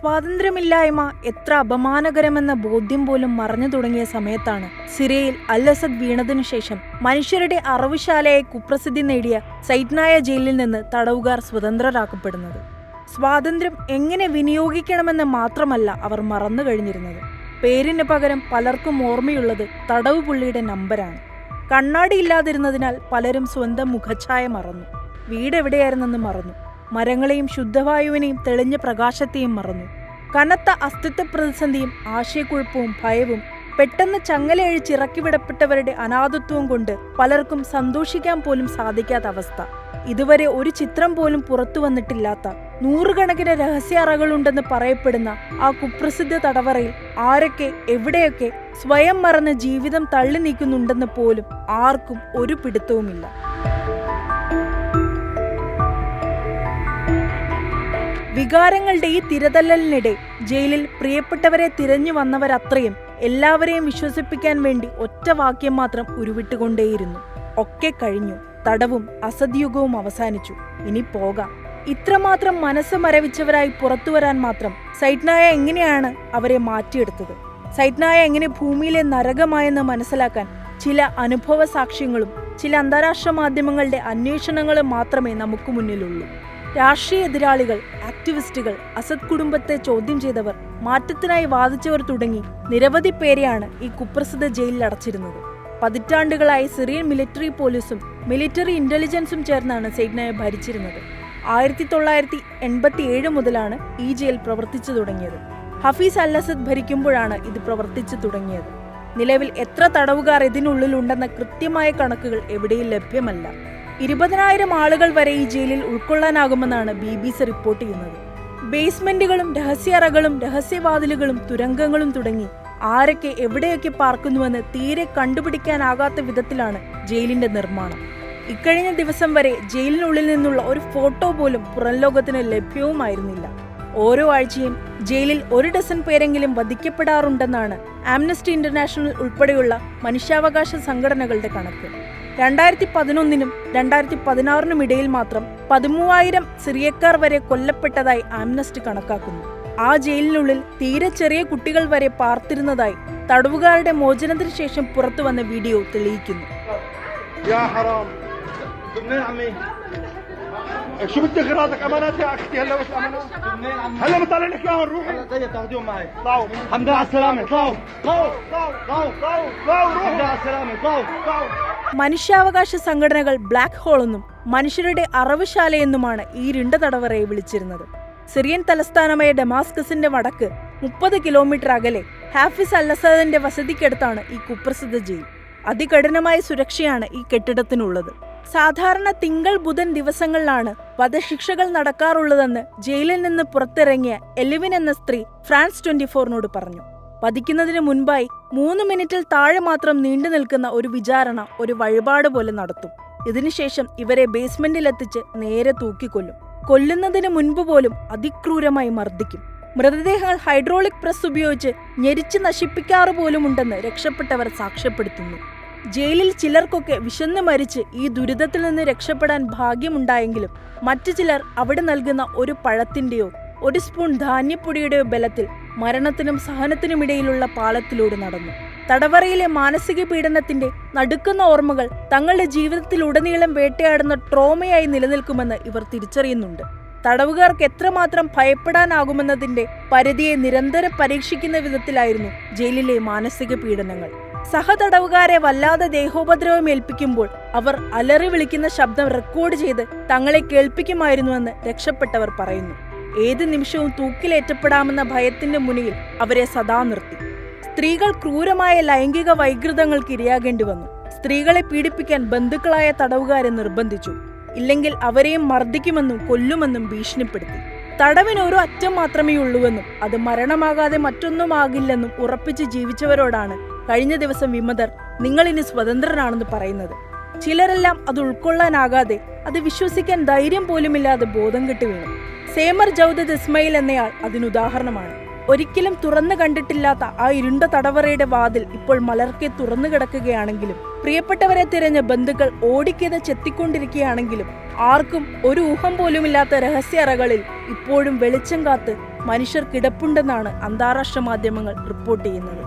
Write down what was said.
സ്വാതന്ത്ര്യമില്ലായ്മ എത്ര അപമാനകരമെന്ന ബോധ്യം പോലും മറഞ്ഞു തുടങ്ങിയ സമയത്താണ് സിറിയയിൽ അൽ അസദ് വീണതിനു ശേഷം മനുഷ്യരുടെ അറവുശാലയെ കുപ്രസിദ്ധി നേടിയ സൈറ്റ്നായ ജയിലിൽ നിന്ന് തടവുകാർ സ്വതന്ത്രരാക്കപ്പെടുന്നത്. സ്വാതന്ത്ര്യം എങ്ങനെ വിനിയോഗിക്കണമെന്ന് മാത്രമല്ല അവർ മറന്നു കഴിഞ്ഞിരുന്നത്. പേരിന് പകരം പലർക്കും ഓർമ്മയുള്ളത് തടവ് പുള്ളിയുടെ നമ്പരാണ്. കണ്ണാടി ഇല്ലാതിരുന്നതിനാൽ പലരും സ്വന്തം മുഖഛായ മറന്നു. വീടെവിടെയായിരുന്നെന്ന് മറന്നു. മരങ്ങളെയും ശുദ്ധവായുവിനെയും തെളിഞ്ഞ പ്രകാശത്തെയും മറന്നു. കനത്ത അസ്തിത്വ പ്രതിസന്ധിയും ആശയക്കുഴപ്പവും ഭയവും പെട്ടെന്ന് ചങ്ങലയഴിച്ചിറക്കിവിടപ്പെട്ടവരുടെ അനാഥത്വവും കൊണ്ട് പലർക്കും സന്തോഷിക്കാൻ പോലും സാധിക്കാത്ത അവസ്ഥ. ഇതുവരെ ഒരു ചിത്രം പോലും പുറത്തു വന്നിട്ടില്ലാത്ത നൂറുകണക്കിന് രഹസ്യറകളുണ്ടെന്ന് പറയപ്പെടുന്ന ആ കുപ്രസിദ്ധ തടവറയിൽ ആരൊക്കെ എവിടെയൊക്കെ സ്വയം മറന്ന് ജീവിതം തള്ളി നീക്കുന്നുണ്ടെന്ന് പോലും ആർക്കും ഒരു പിടുത്തവുമില്ല. വികാരങ്ങളുടെ ഈ തിരതല്ലലിനിടെ ജയിലിൽ പ്രിയപ്പെട്ടവരെ തിരഞ്ഞു വന്നവരത്രയും എല്ലാവരെയും വിശ്വസിപ്പിക്കാൻ വേണ്ടി ഒറ്റ വാക്യം മാത്രം ഉരുവിട്ടുകൊണ്ടേയിരുന്നു. ഒക്കെ കഴിഞ്ഞു. തടവും അസദ്യുഗവും അവസാനിച്ചു. ഇനി പോകാം. ഇത്രമാത്രം മനസ്സ് മരവിച്ചവരായി പുറത്തു വരാൻ മാത്രം സൈറ്റ്നായ എങ്ങനെയാണ് അവരെ മാറ്റിയെടുത്തത്? സൈറ്റ്നായ എങ്ങനെ ഭൂമിയിലെ നരകമായെന്ന് മനസ്സിലാക്കാൻ ചില അനുഭവ സാക്ഷ്യങ്ങളും ചില അന്താരാഷ്ട്ര മാധ്യമങ്ങളുടെ അന്വേഷണങ്ങളും മാത്രമേ നമുക്ക് മുന്നിലുള്ളൂ. രാഷ്ട്രീയ എതിരാളികൾ ആക്ടിവിസ്റ്റുകൾ അസദ് കുടുംബത്തെ ചോദ്യം ചെയ്തവർ മാറ്റത്തിനായി വാദിച്ചവർ തുടങ്ങി നിരവധി പേരെയാണ് ഈ കുപ്രസിദ്ധ ജയിലിൽ അടച്ചിരുന്നത്. പതിറ്റാണ്ടുകളായി സിറിയൻ മിലിറ്ററി പോലീസും മിലിറ്ററി ഇന്റലിജൻസും ചേർന്നാണ് സൈഡ്നയെ ഭരിച്ചിരുന്നത്. ആയിരത്തി തൊള്ളായിരത്തി എൺപത്തി ഏഴ് മുതലാണ് ഈ ജയിൽ പ്രവർത്തിച്ചു തുടങ്ങിയത്. ഹഫീസ് അൽ അസദ് ഭരിക്കുമ്പോഴാണ് ഇത് പ്രവർത്തിച്ചു തുടങ്ങിയത്. നിലവിൽ എത്ര തടവുകാർ ഇതിനുള്ളിലുണ്ടെന്ന കൃത്യമായ കണക്കുകൾ എവിടെയും ലഭ്യമല്ല. ഇരുപതിനായിരം ആളുകൾ വരെ ഈ ജയിലിൽ ഉൾക്കൊള്ളാനാകുമെന്നാണ് ബി ബി സി റിപ്പോർട്ട് ചെയ്യുന്നത്. ബേസ്മെന്റുകളും രഹസ്യറകളും രഹസ്യവാതിലുകളും തുരങ്കങ്ങളും തുടങ്ങി ആരൊക്കെ എവിടെയൊക്കെ പാർക്കുന്നുവെന്ന് തീരെ കണ്ടുപിടിക്കാനാകാത്ത വിധത്തിലാണ് ജയിലിന്റെ നിർമ്മാണം. ഇക്കഴിഞ്ഞ ദിവസം വരെ ജയിലിനുള്ളിൽ നിന്നുള്ള ഒരു ഫോട്ടോ പോലും പുറം ലോകത്തിന് ലഭ്യവുമായിരുന്നില്ല. ഓരോ ആഴ്ചയും ജയിലിൽ ഒരു ഡസൻ പേരെങ്കിലും വധിക്കപ്പെടാറുണ്ടെന്നാണ് ആംനസ്റ്റി ഇന്റർനാഷണൽ ഉൾപ്പെടെയുള്ള മനുഷ്യാവകാശ സംഘടനകളുടെ കണക്ക്. രണ്ടായിരത്തി പതിനൊന്നിനും രണ്ടായിരത്തി പതിനാറിനും ഇടയിൽ മാത്രം പതിമൂവായിരം സിറിയക്കാർ വരെ കൊല്ലപ്പെട്ടതായി ആംനസ്റ്റി കണക്കാക്കുന്നു ആ ജയിലിനുള്ളിൽ തീരെ ചെറിയ കുട്ടികൾ വരെ പാർത്തിരുന്നതായി തടവുകാരുടെ മോചനത്തിന് ശേഷം പുറത്തുവന്ന വീഡിയോ തെളിയിക്കുന്നു يا حرام منين عمي؟ شو بدك اغراضك امانات يا اختي هلا وش الامانات؟ منين عمي؟ هلا بطلع لك اياهم روحي طيب تاخذيهم معي طلعوا الحمد لله على السلامة طلعوا طلعوا طلعوا طلعوا طلعوا طلعوا الحمد لله على السلامة طلعوا طلعوا മനുഷ്യാവകാശ സംഘടനകൾ ബ്ലാക്ക് ഹോളെന്നും മനുഷ്യരുടെ അറവുശാലയെന്നുമാണ് ഈ ഇരുണ്ട തടവറയെ വിളിച്ചിരുന്നത്. സിറിയൻ തലസ്ഥാനമായ ഡെമാസ്കസിന്റെ വടക്ക് മുപ്പത് കിലോമീറ്റർ അകലെ ഹാഫിസ് അല്ലസദിന്റെ വസതിക്കടുത്താണ് ഈ കുപ്രസിദ്ധ ജയിൽ. അതികഠിനമായ സുരക്ഷയാണ് ഈ കെട്ടിടത്തിനുള്ളത്. സാധാരണ തിങ്കൾ ബുധൻ ദിവസങ്ങളിലാണ് വധശിക്ഷകൾ നടക്കാറുള്ളതെന്ന് ജയിലിൽ നിന്ന് പുറത്തിറങ്ങിയ എലിവിൻ എന്ന സ്ത്രീ ഫ്രാൻസ് ട്വന്റി ഫോറിനോട് പറഞ്ഞു. വധിക്കുന്നതിന് മുൻപായി മൂന്ന് മിനിറ്റിൽ താഴെ മാത്രം നീണ്ടു നിൽക്കുന്ന ഒരു വിചാരണ ഒരു വഴിപാട് പോലെ നടത്തും. ഇതിനുശേഷം ഇവരെ ബേസ്മെന്റിലെത്തിച്ച് നേരെ തൂക്കിക്കൊല്ലും. കൊല്ലുന്നതിന് മുൻപ് പോലും അതിക്രൂരമായി മർദ്ദിക്കും. മൃതദേഹങ്ങൾ ഹൈഡ്രോളിക് പ്രസ് ഉപയോഗിച്ച് ഞെരിച്ച് നശിപ്പിക്കാറ് പോലുമുണ്ടെന്ന് രക്ഷപ്പെട്ടവർ സാക്ഷ്യപ്പെടുത്തുന്നു. ജയിലിൽ ചിലർക്കൊക്കെ വിശന്ന് മരിച്ച് ഈ ദുരിതത്തിൽ നിന്ന് രക്ഷപ്പെടാൻ ഭാഗ്യമുണ്ടായെങ്കിലും മറ്റു ചിലർ അവിടെ നൽകുന്ന ഒരു പഴത്തിന്റെയോ ഒരു സ്പൂൺ ധാന്യപ്പൊടിയുടെയോ ബലത്തിൽ മരണത്തിനും സഹനത്തിനുമിടയിലുള്ള പാലത്തിലൂടെ നടന്നു. തടവറയിലെ മാനസിക പീഡനത്തിന്റെ നടുക്കുന്ന ഓർമ്മകൾ തങ്ങളുടെ ജീവിതത്തിലുടനീളം വേട്ടയാടുന്ന ട്രോമയായി നിലനിൽക്കുമെന്ന് ഇവർ തിരിച്ചറിയുന്നുണ്ട്. തടവുകാർക്ക് എത്രമാത്രം ഭയപ്പെടാനാകുമെന്നതിന്റെ പരിധിയെ നിരന്തരം പരീക്ഷിക്കുന്ന വിധത്തിലായിരുന്നു ജയിലിലെ മാനസിക പീഡനങ്ങൾ. സഹതടവുകാരെ വല്ലാതെ ദേഹോപദ്രവം ഏൽപ്പിക്കുമ്പോൾ അവർ അലറി വിളിക്കുന്ന ശബ്ദം റെക്കോർഡ് ചെയ്ത് തങ്ങളെ കേൾപ്പിക്കുമായിരുന്നുവെന്ന് രക്ഷപ്പെട്ടവർ പറയുന്നു. ഏത് നിമിഷവും തൂക്കിലേറ്റപ്പെടാമെന്ന ഭയത്തിന്റെ മുന്നിൽ അവരെ സദാ നിർത്തി. സ്ത്രീകൾ ക്രൂരമായ ലൈംഗിക വൈകൃതങ്ങൾക്ക് ഇരയാകേണ്ടി വന്നു. സ്ത്രീകളെ പീഡിപ്പിക്കാൻ ബന്ധുക്കളായ തടവുകാരെ നിർബന്ധിച്ചു. ഇല്ലെങ്കിൽ അവരെയും മർദ്ദിക്കുമെന്നും കൊല്ലുമെന്നും ഭീഷണിപ്പെടുത്തി. തടവിന് ഒരു അറ്റം മാത്രമേ ഉള്ളൂവെന്നും അത് മരണമാകാതെ മറ്റൊന്നും മറ്റൊന്നുമാകില്ലെന്നും ഉറപ്പിച്ച് ജീവിച്ചവരോടാണ് കഴിഞ്ഞ ദിവസം വിമതർ നിങ്ങളിനി സ്വതന്ത്രനാണെന്ന് പറയുന്നത്. ചിലരെല്ലാം അത് ഉൾക്കൊള്ളാനാകാതെ അത് വിശ്വസിക്കാൻ ധൈര്യം പോലുമില്ലാതെ ബോധം കെട്ടി വീണു. സേമർ ജൗദത് ഇസ്മയിൽ എന്നയാൾ അതിനുദാഹരണമാണ് ഒരിക്കലും തുറന്നു കണ്ടിട്ടില്ലാത്ത ആ ഇരുണ്ട തടവറയുടെ വാതിൽ ഇപ്പോൾ മലർക്കെ തുറന്നു കിടക്കുകയാണെങ്കിലും പ്രിയപ്പെട്ടവരെ തിരഞ്ഞ ബന്ധുക്കൾ ഓടിക്കത ചെത്തിക്കൊണ്ടിരിക്കുകയാണെങ്കിലും ആർക്കും ഒരു ഊഹം പോലുമില്ലാത്ത രഹസ്യ അറകളിൽ ഇപ്പോഴും വെളിച്ചം കാത്ത് മനുഷ്യർ കിടപ്പുണ്ടെന്നാണ് അന്താരാഷ്ട്ര മാധ്യമങ്ങൾ റിപ്പോർട്ട് ചെയ്യുന്നത്.